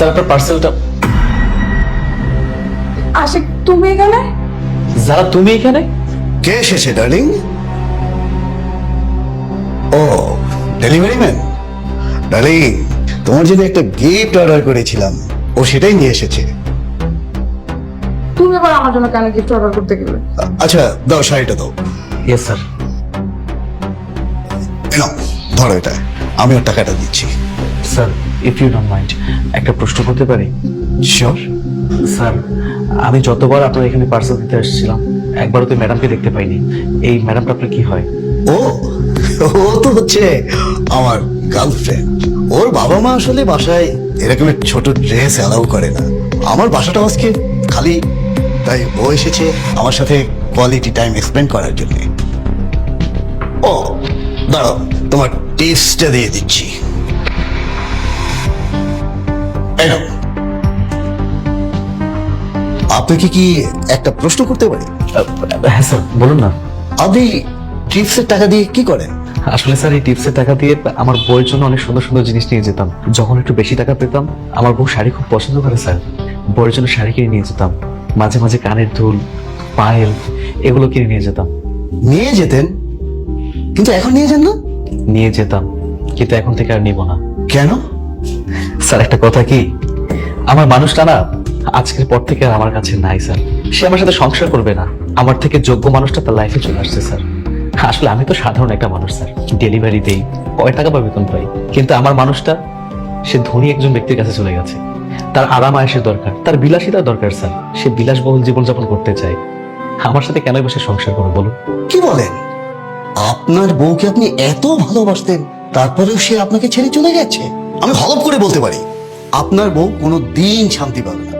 Sir আপনার পার্সেলটা আশিক তুমি এখানে? যারা তুমি এখানে? কে এসেছে ডার্লিং? ও ডেলিভারি ম্যান? ডার্লিং তোমার জন্য একটা গিফট অর্ডার করেছিলাম। ও সেটাই নিয়ে এসেছে। তুমি আবার আমার জন্য কেন গিফট অর্ডার করতে গেলে? আচ্ছা দাও শাড়িটা দাও। ইয়েস স্যার এই নাও, ধরো এটা। আমি ওর টাকাটা দিচ্ছি। Sir if you don't mind একটা প্রশ্ন করতে পারি? শিওর স্যার আমি যতবার আপনার এখানে পার্সেল দিতে এসেছিলাম একবারও তো ম্যাডামকে দেখতে পাইনি। এই ম্যাডামটা আপনার কি হয়? ও ও তো হচ্ছে আমার গার্লফ্রেন্ড ওর বাবা মা আসলে বাসায় এরকমের ছোট ড্রেস অ্যালাউ করে না। আমার বাসাটা আজকে খালি তাই ও এসেছে আমার সাথে কোয়ালিটি টাইম স্পেন্ড করার জন্য। ও দাঁড়াও তোমার টেস্টটা দিয়ে দিচ্ছি। আপনাকে কি একটা প্রশ্ন করতে পারি? হ্যাঁ স্যার বলুন না। আপনি ট্রিপসের টাকা দিয়ে কি করেন? আসলে স্যার এই টিপসের টাকা দিয়ে আমার বউয়ের জন্য অনেক সুন্দর সুন্দর জিনিস নিয়ে যেতাম। যখন একটু বেশি টাকা পেতাম আমার বউ শাড়ি খুব পছন্দ করে স্যার। বউয়ের জন্য শাড়ি কিনে নিয়ে যেতাম। মাঝে মাঝে কানের দুল পায়েল এগুলো কিনে নিয়ে যেতাম। নিয়ে যেতেন? কিন্তু এখন নিয়ে যান না? নিয়ে যেতাম কিন্তু এখন থেকে আর নিব না। কেন? স্যার, একটা কথা কি? আমার মানুষটা না আজকের পর থেকে আর আমার কাছে নাই, স্যার। সে আমার সাথে সংসার করবে না। আমার থেকে যোগ্য মানুষটা তার লাইফে চলে আসছে, স্যার। আসলে আমি তো সাধারণ একটা মানুষ, স্যার। ডেলিভারি দেই, কয় টাকা বা বেতন পাই। কিন্তু আমার মানুষটা, সে ধনী একজন ব্যক্তির কাছে চলে গেছে। তার আরাম আয়েসের দরকার, তার বিলাসিতার দরকার, স্যার। সে বিলাসবহুল জীবনযাপন করতে চায়। আমার সাথে কেন বসে সংসার করবে, বলুন? কি বলেন? আপনার বউকে আপনি এত ভালোবাসতেন, তারপরেও সে আপনাকে ছেড়ে চলে গেছে? আমি হলপ করে বলতে পারি আপনার বউ কোনো দিন শান্তি পাবে না।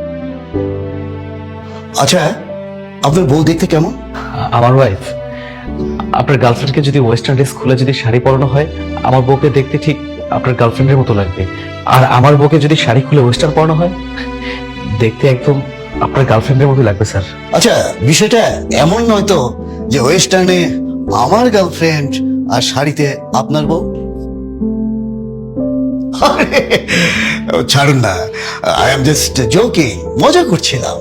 আচ্ছা আপনার বউ দেখতে কেমন? আমার ওয়াইফ আপনার গার্লফ্রেন্ডকে যদি ওয়েস্টার্ন ড্রেস খুলে যদি শাড়ি পরানো হয় আমার বউকে দেখতে ঠিক আপনার গার্লফ্রেন্ডের মতো লাগবে। আর আমার বউকে যদি শাড়ি খুলে ওয়েস্টার্ন পরানো হয় দেখতে একদম আপনার গার্লফ্রেন্ডের মতো লাগবে স্যার আচ্ছা বিষয়টা এমন নয় তো যে ওয়েস্টার্নে আমার গার্লফ্রেন্ড আর শাড়িতে আপনার বউ? ছাড়ুন না। আই এম জাস্ট জোকিং মজা করছিলাম।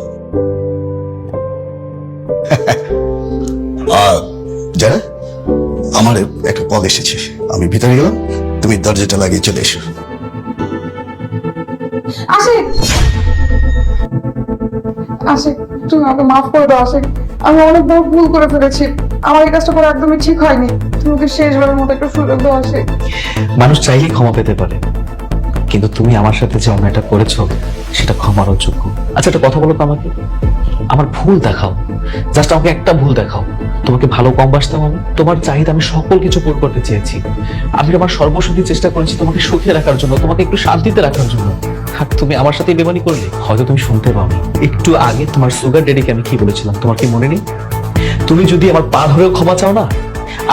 যারা আমার একটা কল এসেছে। আমি ভিতরে গেলাম তুমি দরজাটা লাগিয়ে চলে এসো। আশিক! আশিক তুমি আমাকে মাফ করে দাও আশিক। আমি অনেক বড় ভুল করে ফেলেছি। আমার এই কাজটা করা একদমই ঠিক হয়নি। তুমি শেষবারের মতো একটা সুযোগ দাও আশিক। মানুষ চাইলেই ক্ষমা পেতে পারে। কিন্তু তুমি আমার সাথে যে অন্যায়টা করেছ, সেটা ক্ষমার অযোগ্য আচ্ছা একটা কথা বলো তো আমাকে। আমার ভুল দেখাও। জাস্ট আমাকে একটা ভুল দেখাও। তোমাকে ভালো কম বাসতাম আমি। তোমার চাহিদা আমি সকল কিছু পূরণ করতে চেয়েছি। আমি আমার সর্বশক্তি চেষ্টা করেছি তোমাকে সুখে রাখার জন্য, তোমাকে একটু শান্তিতে রাখার জন্য। আর তুমি আমার সাথে বেমানি করলে, হয়তো তুমি শুনতে পাওনি। একটু আগে তোমার সুগার ডেডিকে আমি কি বলেছিলাম? তোমার কি মনে নেই? তুমি যদি আমার পা ধরেও ক্ষমা চাও না,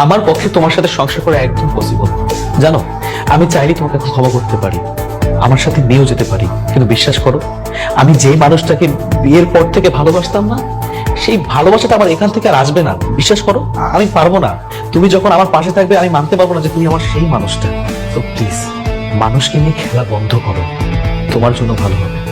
আমার পক্ষে তোমার সাথে সংসার করা একদম পসিবল জানো, আমি চাইলে তোমাকে ক্ষমা করতে পারি। আমার সাথে নিয়েও যেতে পারি, কিন্তু বিশ্বাস করো, আমি যে মানুষটাকে বিয়ের পর থেকে ভালোবাসতাম না, সেই ভালোবাসাটা আমার এখান থেকে আর আসবে না। বিশ্বাস করো, আমি পারব না। তুমি যখন আমার পাশে থাকবে, আমি মানতে পারব না যে তুমি আমার সেই মানুষটা। তো প্লিজ মানুষকে নিয়ে খেলা বন্ধ করো। তোমার জন্য ভালো হবে।